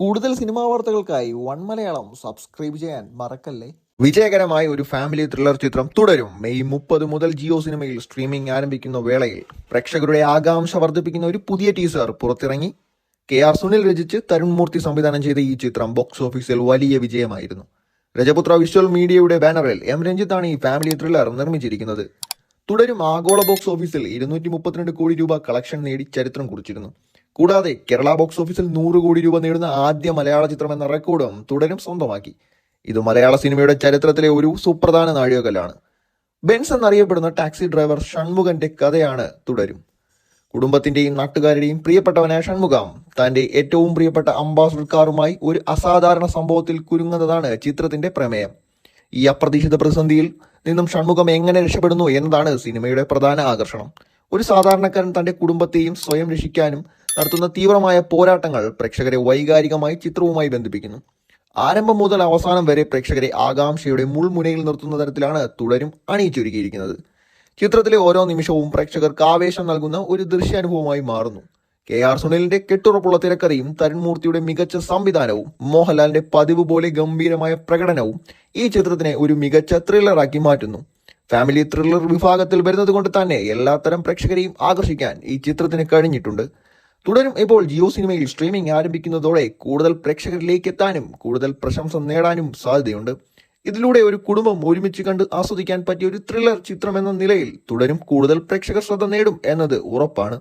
കൂടുതൽ സിനിമാ വാർത്തകൾക്കായി one Malayalam subscribe ചെയ്യാൻ മറക്കല്ലേ? വിജയകരമായ ഒരു ഫാമിലി ത്രില്ലർ ചിത്രം തുടരും. മെയ് മുപ്പത് മുതൽ ജിയോ സിനിമയിൽ സ്ട്രീമിംഗ് ആരംഭിക്കുന്ന വേളയിൽ പ്രേക്ഷകരുടെ ആകാംക്ഷ വർദ്ധിപ്പിക്കുന്ന ഒരു പുതിയ ടീസർ പുറത്തിറങ്ങി. കെ ആർ സുനിൽ രചിച്ച് തരുൺ മൂർത്തി സംവിധാനം ചെയ്ത ഈ ചിത്രം ബോക്സ് ഓഫീസിൽ വലിയ വിജയമായിരുന്നു. രജപുത്ര വിഷ്വൽ മീഡിയയുടെ ബാനറിൽ എം രഞ്ജിത്താണ് ഈ ഫാമിലി ത്രില്ലർ നിർമ്മിച്ചിരിക്കുന്നത്. തുടരും ആഗോള ബോക്സ് ഓഫീസിൽ ഇരുന്നൂറ്റി മുപ്പത്തിരണ്ട് കോടി രൂപ കളക്ഷൻ നേടി ചരിത്രം കുറിച്ചിരുന്നു. കൂടാതെ കേരള ബോക്സ് ഓഫീസിൽ നൂറ് കോടി രൂപ നേടുന്ന ആദ്യ മലയാള ചിത്രം എന്ന റെക്കോർഡും തുടരും സ്വന്തമാക്കി. ഇത് മലയാള സിനിമയുടെ ചരിത്രത്തിലെ ഒരു സുപ്രധാന നാഴികക്കല്ലാണ്. ബെൻസ് എന്നറിയപ്പെടുന്ന ടാക്സി ഡ്രൈവർ ഷൺമുഖന്റെ കഥയാണ് തുടരും. കുടുംബത്തിന്റെയും നാട്ടുകാരുടെയും പ്രിയപ്പെട്ടവനായ ഷൺമുഖം തന്റെ ഏറ്റവും പ്രിയപ്പെട്ട അംബാസഡർ കാറുമായി ഒരു അസാധാരണ സംഭവത്തിൽ കുരുങ്ങുന്നതാണ് ചിത്രത്തിന്റെ പ്രമേയം. ഈ അപ്രതീക്ഷിത പ്രതിസന്ധിയിൽ നിന്നും ഷൺമുഖം എങ്ങനെ രക്ഷപ്പെടുന്നു എന്നതാണ് സിനിമയുടെ പ്രധാന ആകർഷണം. ഒരു സാധാരണക്കാരൻ തന്റെ കുടുംബത്തെയും സ്വയം രക്ഷിക്കാനും നടത്തുന്ന തീവ്രമായ പോരാട്ടങ്ങൾ പ്രേക്ഷകരെ വൈകാരികമായി ചിത്രവുമായി ബന്ധിപ്പിക്കുന്നു. ആരംഭം മുതൽ അവസാനം വരെ പ്രേക്ഷകരെ ആകാംക്ഷയുടെ മുൾമുനയിൽ നിർത്തുന്ന തരത്തിലാണ് തുടരും അണിയിച്ചൊരുക്കിയിരിക്കുന്നത്. ചിത്രത്തിലെ ഓരോ നിമിഷവും പ്രേക്ഷകർക്ക് ആവേശം നൽകുന്ന ഒരു ദൃശ്യാനുഭവമായി മാറുന്നു. കെ ആർ സുനിലിന്റെ കെട്ടുറപ്പുള്ള തിരക്കഥയും തരുൺമൂർത്തിയുടെ മികച്ച സംവിധാനവും മോഹൻലാലിന്റെ പതിവ് പോലെ ഗംഭീരമായ പ്രകടനവും ഈ ചിത്രത്തിനെ ഒരു മികച്ച ത്രില്ലറാക്കി മാറ്റുന്നു. ഫാമിലി ത്രില്ലർ വിഭാഗത്തിൽ വരുന്നത് കൊണ്ട് തന്നെ എല്ലാത്തരം പ്രേക്ഷകരെയും ആകർഷിക്കാൻ ഈ ചിത്രത്തിന് കഴിഞ്ഞിട്ടുണ്ട്. തുടരും ഇപ്പോൾ ജിയോ സിനിമയിൽ സ്ട്രീമിംഗ് ആരംഭിക്കുന്നതോടെ കൂടുതൽ പ്രേക്ഷകരിലേക്ക് എത്താനും കൂടുതൽ പ്രശംസ നേടാനും സാധ്യതയുണ്ട്. ഇതിലൂടെ ഒരു കുടുംബം ഒരുമിച്ച് കണ്ട് ആസ്വദിക്കാൻ പറ്റിയ ഒരു ത്രില്ലർ ചിത്രം എന്ന നിലയിൽ തുടരും കൂടുതൽ പ്രേക്ഷകർ ശ്രദ്ധ നേടും എന്നത് ഉറപ്പാണ്.